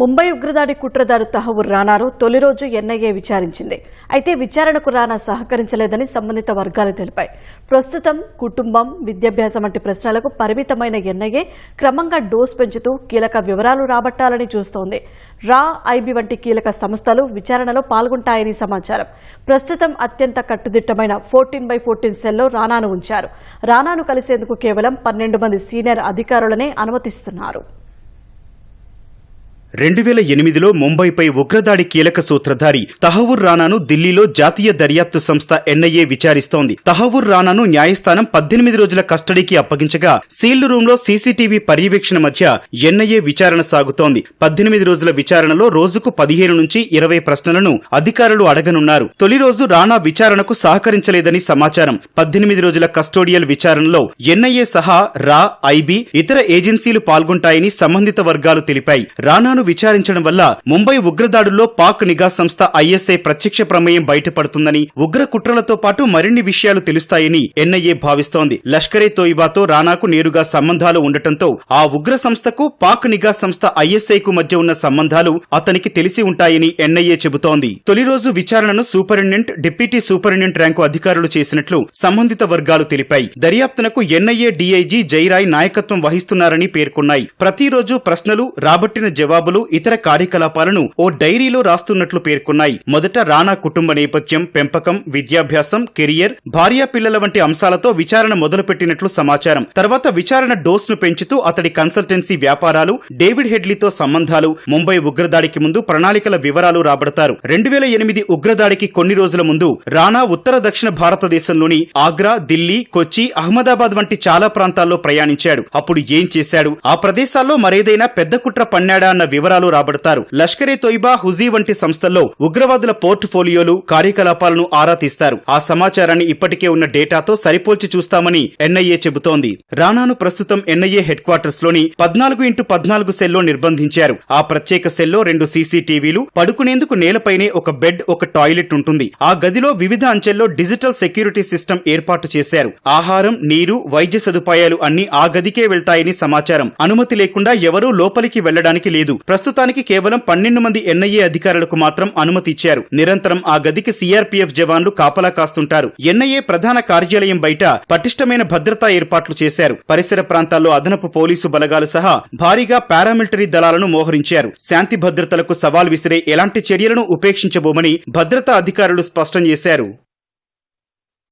ముంబై ఉగ్రదాడి కుట్రదారు తహవూర్ రానాను తొలి రోజు ఎన్ఐఏ విచారించింది. అయితే విచారణకు రానా సహకరించలేదని సంబంధిత వర్గాలు తెలిపాయి. ప్రస్తుతం కుటుంబం విద్యాభ్యాసం వంటి ప్రశ్నలకు పరిమితమైన ఎన్ఐఏ క్రమంగా డోస్ పెంచుతూ కీలక వివరాలు రాబట్టాలని చూస్తోంది. రా ఐబీ వంటి కీలక సంస్థలు విచారణలో పాల్గొంటాయని సమాచారం. ప్రస్తుతం అత్యంత కట్టుదిట్టమైన ఫోర్టీన్ బై ఫోర్టీన్ సెల్లో రానాను ఉంచారు. రానాను కలిసేందుకు కేవలం పన్నెండు మంది సీనియర్ అధికారులనే అనుమతిస్తున్నారు. రెండు వేల ఎనిమిదిలో ముంబైపై ఉగ్రదాడి కీలక సూత్రధారి తహవూర్ రానాను ఢిల్లీలో జాతీయ దర్యాప్తు సంస్థ ఎన్ఐఏ విచారిస్తోంది. తహవూర్ రానాను న్యాయస్థానం పద్దెనిమిది రోజుల కస్టడీకి అప్పగించగా సీల్డ్ రూమ్లో సీసీటీవీ పర్యవేక్షణ మధ్య ఎన్ఐఏ విచారణ సాగుతోంది. పద్దెనిమిది రోజుల విచారణలో రోజుకు పదిహేను నుంచి ఇరవై ప్రశ్నలను అధికారులు అడగనున్నారు. తొలి రోజు రానా విచారణకు సహకరించలేదని సమాచారం. పద్దెనిమిది రోజుల కస్టోడియల్ విచారణలో ఎన్ఐఏ సహా రా ఐబీ ఇతర ఏజెన్సీలు పాల్గొంటాయని సంబంధిత వర్గాలు తెలిపాయి. రానాను విచారించడం వల్ల ముంబై ఉగ్రదాడుల్లో పాక్ నిఘా సంస్థ ఐఎస్ఐ ప్రత్యక్ష ప్రమేయం బయటపడుతుందని ఉగ్ర కుట్రలతో పాటు మరిన్ని విషయాలు తెలుస్తాయని ఎన్ఐఏ భావిస్తోంది. లష్కరే తోయిబాతో రానాకు నేరుగా సంబంధాలు ఉండటంతో ఆ ఉగ్ర సంస్థకు పాక్ నిఘా సంస్థ ఐఎస్ఐకు మధ్య ఉన్న సంబంధాలు అతనికి తెలిసి ఉంటాయని ఎన్ఐఏ చెబుతోంది. తొలి రోజు విచారణను సూపరింటెండెంట్ డిప్యూటీ సూపరింటెండెంట్ ర్యాంకు అధికారులు చేసినట్లు సంబంధిత వర్గాలు తెలిపాయి. దర్యాప్తునకు ఎన్ఐఏ డీఐజీ జైరాయ్ నాయకత్వం వహిస్తున్నారని పేర్కొన్నాయి. ప్రతిరోజు ప్రశ్నలు రాబట్టిన జవాబులు ఇతర కార్యకలాపాలను ఓ డైరీలో రాస్తున్నట్లు పేర్కొన్నాయి. మొదట రానా కుటుంబ నేపథ్యం పెంపకం విద్యాభ్యాసం కెరియర్ భార్యా పిల్లల వంటి అంశాలతో విచారణ మొదలుపెట్టినట్లు సమాచారం. తర్వాత విచారణ డోస్ను పెంచుతూ అతడి కన్సల్టెన్సీ వ్యాపారాలు డేవిడ్ హెడ్లీతో సంబంధాలు ముంబై ఉగ్రదాడికి ముందు ప్రణాళికల వివరాలు రాబడతారు. రెండు వేల ఎనిమిది ఉగ్రదాడికి కొన్ని రోజుల ముందు రానా ఉత్తర దక్షిణ భారతదేశంలోని ఆగ్రా ఢిల్లీ కొచ్చి అహ్మదాబాద్ వంటి చాలా ప్రాంతాల్లో ప్రయాణించాడు. అప్పుడు ఏం చేశాడు? ఆ ప్రదేశాల్లో మరేదైనా పెద్ద కుట్ర పన్నాడా అన్న వివరాలు రాబడతారు. లష్కరే తొయిబా హుజీ వంటి సంస్థల్లో ఉగ్రవాదుల పోర్ట్ఫోలియోలు కార్యకలాపాలను ఆరా తీస్తారు. ఆ సమాచారాన్ని ఇప్పటికే ఉన్న డేటాతో సరిపోల్చి చూస్తామని ఎన్ఐఏ చెబుతోంది. రానాను ప్రస్తుతం ఎన్ఐఏ హెడ్ క్వార్టర్స్లోని పద్నాలుగు ఇంటూ పద్నాలుగు సెల్లో నిర్బంధించారు. ఆ ప్రత్యేక సెల్లో రెండు సీసీటీవీలు పడుకునేందుకు నేలపైనే ఒక బెడ్ ఒక టాయిలెట్ ఉంటుంది. ఆ గదిలో వివిధ అంచెల్లో డిజిటల్ సెక్యూరిటీ సిస్టమ్ ఏర్పాటు చేశారు. ఆహారం నీరు వైద్య సదుపాయాలు అన్ని ఆ గదికే వెళ్తాయని సమాచారం. అనుమతి లేకుండా ఎవరూ లోపలికి వెళ్ళడానికి లేదు. ప్రస్తుతానికి కేవలం పన్నెండు మంది ఎన్ఐఏ అధికారులకు మాత్రం అనుమతి ఇచ్చారు. నిరంతరం ఆ గదికి సీఆర్పీఎఫ్ జవాన్లు కాపలా కాస్తుంటారు. ఎన్ఐఏ ప్రధాన కార్యాలయం బయట పటిష్టమైన భద్రతా ఏర్పాట్లు చేశారు. పరిసర ప్రాంతాల్లో అదనపు పోలీసు బలగాలు సహా భారీగా పారామిలిటరీ దళాలను మోహరించారు. శాంతి భద్రతలకు సవాల్ విసిరే ఎలాంటి చర్యలను ఉపేక్షించబోమని భద్రతా అధికారులు స్పష్టం చేశారు.